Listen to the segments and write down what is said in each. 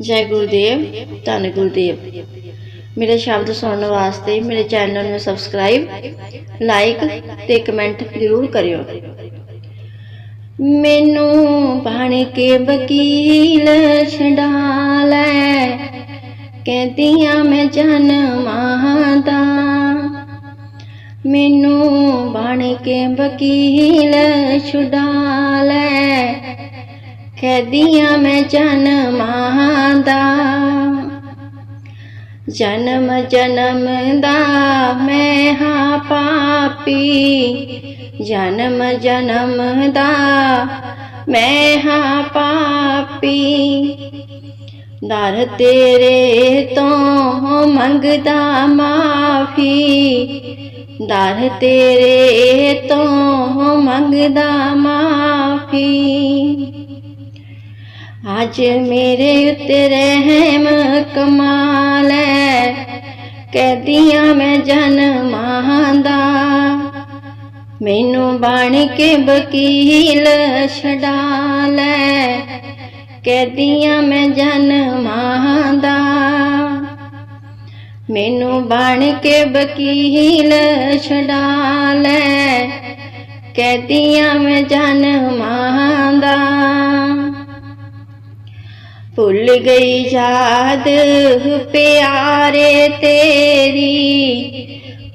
ਜੈ ਗੁਰਦੇਵ, ਧੰਨ ਗੁਰਦੇਵ। ਮੇਰੇ ਸ਼ਬਦ ਸੁਣਨ ਵਾਸਤੇ ਮੇਰੇ ਚੈਨਲ ਨੂੰ ਸਬਸਕ੍ਰਾਈਬ ਲਾਈਕ ਤੇ ਕਮੈਂਟ ਜ਼ਰੂਰ ਕਰਿਓ। ਮੈਨੂੰ ਬਣ ਕੇ ਵਕੀਲ ਛਡਾ ਲੈ, ਕਹਿੰਦੀਆਂ ਮੈਂ ਜਨਮਾਂ ਦਾ। ਮੈਨੂੰ ਬਣ ਕੇ ਵਕੀਲ ਛੁਡਾ ਲੈ ਕਹਦੀਆਂ ਮੈਂ ਜਨਮਾਂ ਦਾ। ਜਨਮ ਜਨਮ ਦਾ ਮੈਂ ਹਾਂ ਪਾਪੀ। ਜਨਮ ਜਨਮ ਦਾ ਮੈਂ ਹਾਂ ਪਾਪੀ। ਦਰ ਤੇਰੇ ਤੋਂ ਮੰਗਦਾ ਮਾਫੀ। ਦਰ ਤੇਰੇ ਤੋਂ ਮੰਗਦਾ ਮਾਫੀ। ਅੱਜ ਮੇਰੇ ਉੱਤੇ ਰਹਿਮ ਕਮਾਲ ਹੈ। ਕਹਦੀਆਂ ਮੈਂ ਜਨਮਾਂ ਦਾ। ਮੈਨੂੰ ਬਣ ਕੇ ਵਕੀਲ ਛਡਾ ਲੈ ਕਹਦੀਆਂ ਮੈਂ ਜਨਮਾਂ ਦਾ। ਮੈਨੂੰ ਬਣ ਕੇ ਵਕੀਲ ਛਡਾ ਲੈ ਕਹਦੀਆਂ ਮੈਂ ਜਨਮਾਂ ਦਾ। ਭੁੱਲ ਗਈ ਯਾਦ, ਪਿਆਰੇ ਤੇਰੀ।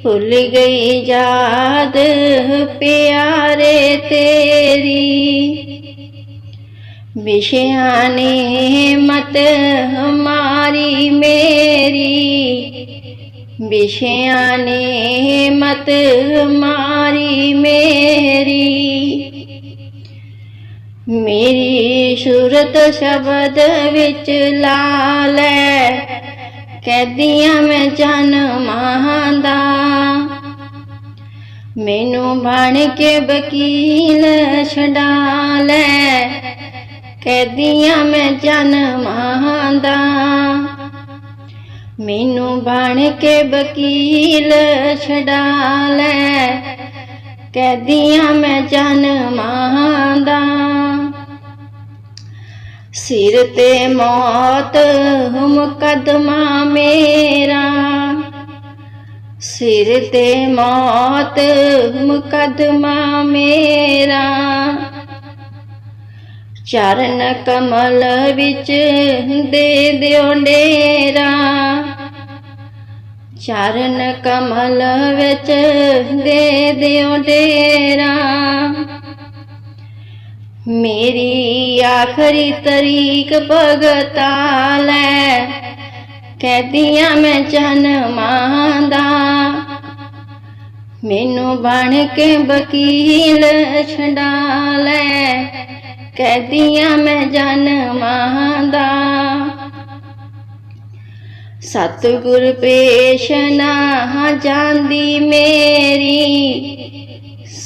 ਭੁੱਲ ਗਈ ਯਾਦ, ਪਿਆਰੇ ਤੇਰੀ। ਵਿਸ਼ਿਆਂ ਨੇ ਮਤ ਹਮਾਰੀ ਮੇਰੀ। ਵਿਸ਼ਿਆਂ ਨੇ ਮਤ ਮਾਰੀ ਮੇਰੀ। ਮੇਰੀ ਸੂਰਤ ਸ਼ਬਦ ਵਿੱਚ ਲਾ ਲੈ। ਕਹਦੀਆਂ ਮੈਂ ਜਨਮਾਂ ਦਾ। ਮੈਨੂੰ ਬਣ ਕੇ ਵਕੀਲ ਛਡਾ ਲੈ। ਕਹਦੀਆਂ ਮੈਂ ਜਨਮਾਂ ਦਾ। ਮੈਨੂੰ ਬਣ ਕੇ ਵਕੀਲ ਛਡਾ ਲੈ। ਕਹਦੀਆਂ ਮੈਂ ਜਨਮਾਂ ਸਿਰ ਤੇ ਮੌਤ ਮੁਕਦਮਾ ਮੇਰਾ। ਸਿਰ ਤੇ ਮੌਤ ਮੁਕਦਮਾ ਮੇਰਾ। ਚਰਨ ਕਮਲ ਵਿੱਚ ਦੇ ਦਿਓ ਡੇਰਾ। ਚਰਨ ਕਮਲ ਵਿੱਚ ਦੇ ਦਿਓ ਡੇਰਾ। ਮੇਰੀ ਆਖਰੀ ਤਰੀਕ ਭਗਤਾ ਲੈ। ਕਹਦੀਆਂ ਮੈਂ ਜਨਮਾਂ ਦਾ ਮੈਨੂੰ ਬਣ ਕੇ ਵਕੀਲ ਛਡਾ ਲੈ। ਕਹਦੀਆਂ ਮੈਂ ਜਨਮਾਂ ਦਾ ਸਤਿਗੁਰ ਪੇਸ਼ ਨਾ ਜਾਂਦੀ ਮੇਰੀ।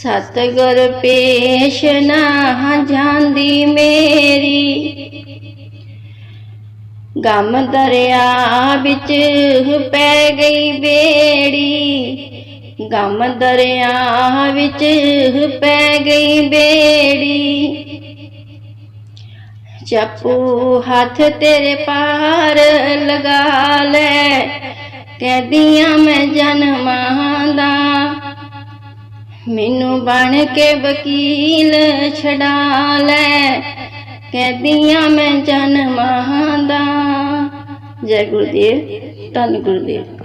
ਸਤਿਗੁਰ ਪੇਸ਼ ਨਾ ਜਾਂਦੀ ਮੇਰੀ। ਗਮ ਦਰਿਆ ਵਿੱਚ ਪੈ ਗਈ ਬੇੜੀ। ਗਮ ਦਰਿਆ ਵਿੱਚ ਪੈ ਗਈ ਬੇੜੀ। ਚੱਪੂ ਹੱਥ ਤੇਰੇ ਪਾਰ ਲਗਾ ਲੈ। ਕਹਦੀਆਂ ਮੈਂ ਜਨਮਾਂ ਦਾ ਮੈਨੂੰ ਬਣ ਕੇ ਵਕੀਲ ਛਡਾ ਲੈ। ਕਹਦੀਆਂ ਮੈਂ ਜਨਮਾਂ ਦਾ। ਜੈ ਗੁਰਦੇਵ ਧੰਨ ਗੁਰਦੇਵ।